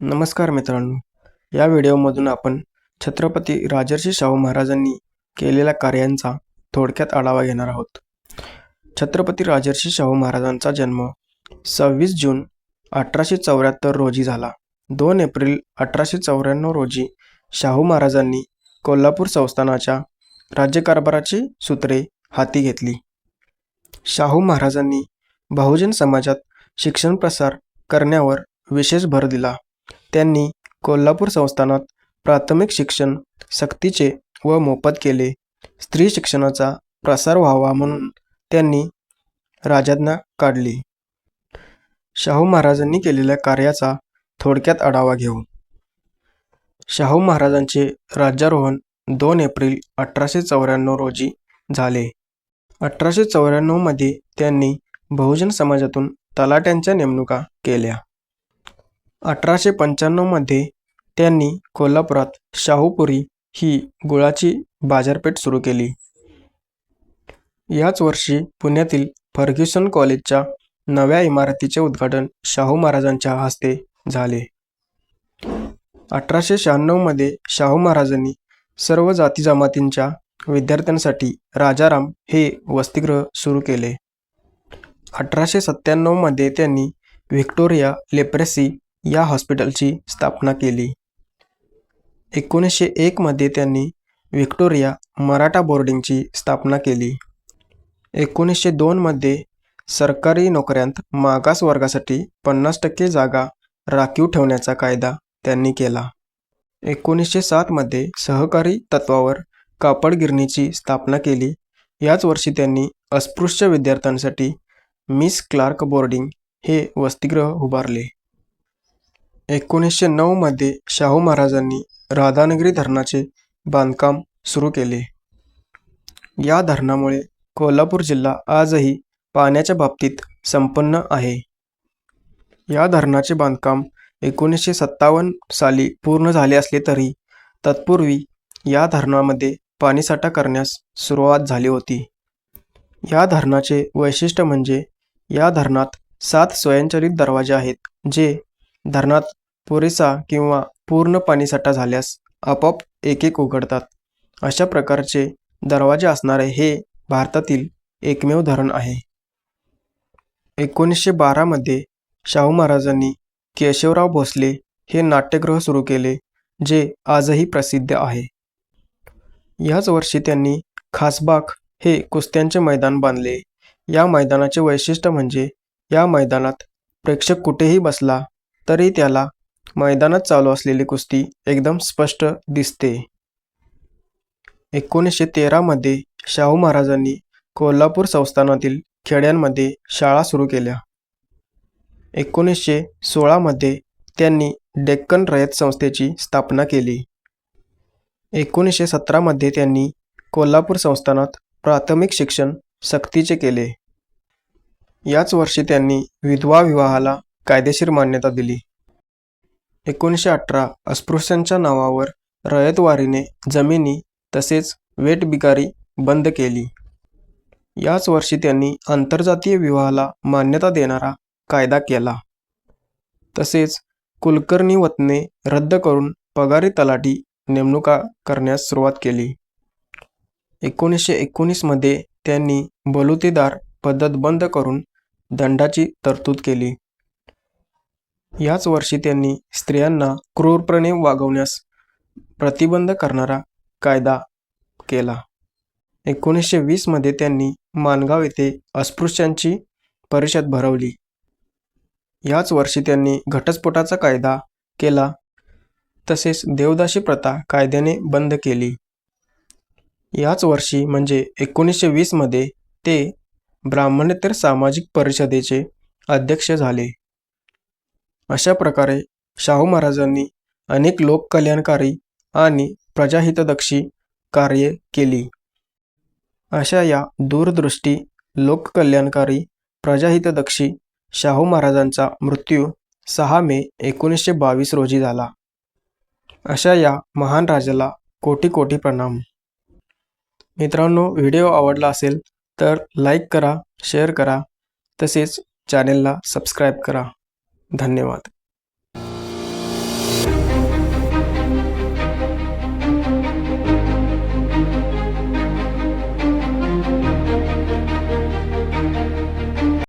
नमस्कार मित्रांनो. या व्हिडिओमधून आपण छत्रपती राजर्षी शाहू महाराजांनी केलेल्या कार्यांचा थोडक्यात आढावा घेणार आहोत. छत्रपती राजर्षी शाहू महाराजांचा जन्म सव्वीस जून अठराशे चौऱ्याहत्तर रोजी झाला. दोन एप्रिल अठराशे चौऱ्याण्णव रोजी शाहू महाराजांनी कोल्हापूर संस्थानाच्या राज्यकारभाराची सूत्रे हाती घेतली. शाहू महाराजांनी बहुजन समाजात शिक्षण प्रसार करण्यावर विशेष भर दिला. त्यांनी कोल्हापूर संस्थानात प्राथमिक शिक्षण सक्तीचे व मोफत केले. स्त्री शिक्षणाचा प्रसार व्हावा म्हणून त्यांनी राजाज्ञा काढली. शाहू महाराजांनी केलेल्या कार्याचा थोडक्यात आढावा घेऊ. शाहू महाराजांचे राज्यारोहण दोन एप्रिल अठराशे चौऱ्याण्णव रोजी झाले. अठराशे चौऱ्याण्णवमध्ये त्यांनी बहुजन समाजातून तलाट्यांच्या नेमणुका केल्या. अठराशे पंच्याण्णवमध्ये त्यांनी कोल्हापुरात शाहूपुरी ही गुळाची बाजारपेठ सुरू केली. याच वर्षी पुण्यातील फर्ग्युसन कॉलेजच्या नव्या इमारतीचे उद्घाटन शाहू महाराजांच्या हस्ते झाले. अठराशे शहाण्णवमध्ये शाहू महाराजांनी सर्व जाती जमातींच्या विद्यार्थ्यांसाठी राजाराम हे वसतिगृह सुरू केले. अठराशे सत्त्याण्णवमध्ये त्यांनी व्हिक्टोरिया लेप्रेसी या हॉस्पिटलची स्थापना केली. एकोणीसशे एकमध्ये त्यांनी व्हिक्टोरिया मराठा बोर्डिंगची स्थापना केली. एकोणीसशे दोनमध्ये सरकारी नोकऱ्यांत मागास वर्गासाठी पन्नास टक्के जागा राखीव ठेवण्याचा कायदा त्यांनी केला. एकोणीसशे सातमध्ये सहकारी तत्वावर कापड गिरणीची स्थापना केली. याच वर्षी त्यांनी अस्पृश्य विद्यार्थ्यांसाठी मिस क्लार्क बोर्डिंग हे वसतिगृह उभारले. एकोणीसशे नऊमध्ये शाहू महाराजांनी राधानगरी धरणाचे बांधकाम सुरू केले. या धरणामुळे कोल्हापूर जिल्हा आजही पाण्याच्या बाबतीत संपन्न आहे. या धरणाचे बांधकाम एकोणीसशे सत्तावन्न साली पूर्ण झाले असले तरी तत्पूर्वी या धरणामध्ये पाणीसाठा करण्यास सुरुवात झाली होती. या धरणाचे वैशिष्ट्य म्हणजे या धरणात सात स्वयंचलित दरवाजे आहेत जे धरणात पुरेसा किंवा पूर्ण पाणीसाठा झाल्यास आपोआप एक एक उघडतात. अशा प्रकारचे दरवाजे असणारे हे भारतातील एकमेव धरण आहे. एकोणीसशे बारामध्ये शाहू महाराजांनी केशवराव भोसले हे नाट्यगृह सुरू केले जे आजही प्रसिद्ध आहे. याच वर्षी त्यांनी खासबाग हे कुस्त्यांचे मैदान बांधले. या मैदानाचे वैशिष्ट्य म्हणजे या मैदानात प्रेक्षक कुठेही बसला तरी त्याला मैदानात चालू असलेली कुस्ती एकदम स्पष्ट दिसते. एकोणीसशे तेरामध्ये शाहू महाराजांनी कोल्हापूर संस्थानातील खेड्यांमध्ये शाळा सुरू केल्या. एकोणीसशे सोळामध्ये त्यांनी डेक्कन रयत संस्थेची स्थापना केली. एकोणीसशे सतरामध्ये त्यांनी कोल्हापूर संस्थानात प्राथमिक शिक्षण सक्तीचे केले. याच वर्षी त्यांनी विधवा विवाहाला कायदेशीर मान्यता दिली. एकोणीसशे अठरा अस्पृश्यांच्या नावावर रयतवारीने जमिनी तसेच वेटबिकारी बंद केली. याच वर्षी त्यांनी आंतरजातीय विवाहाला मान्यता देणारा कायदा केला. तसेच कुलकर्णी वतने रद्द करून पगारी तलाठी नेमणुका करण्यास सुरुवात केली. एकोणीसशे एकोणीसमध्ये त्यांनी बलुतेदार पद्धत बंद करून दंडाची तरतूद केली. याच वर्षी त्यांनी स्त्रियांना क्रूरपणे वागवण्यास प्रतिबंध करणारा कायदा केला. एकोणीसशे वीसमध्ये त्यांनी माणगाव येथे अस्पृश्यांची परिषद भरवली. याच वर्षी त्यांनी घटस्फोटाचा कायदा केला. तसेच देवदाशी प्रथा कायद्याने बंद केली. याच वर्षी म्हणजे एकोणीसशे वीसमध्ये ते ब्राह्मणेतर सामाजिक परिषदेचे अध्यक्ष झाले. अशा प्रकारे शाहू महाराजांनी अनेक लोककल्याणकारी आणि प्रजाहितदक्षी कार्ये केली. अशा या दूरदृष्टी लोककल्याणकारी प्रजाहितदक्षी शाहू महाराजांचा मृत्यू सहा मे एकोणीसशे बावीस रोजी झाला. अशा या महान राजाला कोटी कोटी प्रणाम. मित्रांनो व्हिडिओ आवडला असेल तर लाईक करा शेअर करा तसेच चॅनेलला सबस्क्राईब करा. धन्यवाद.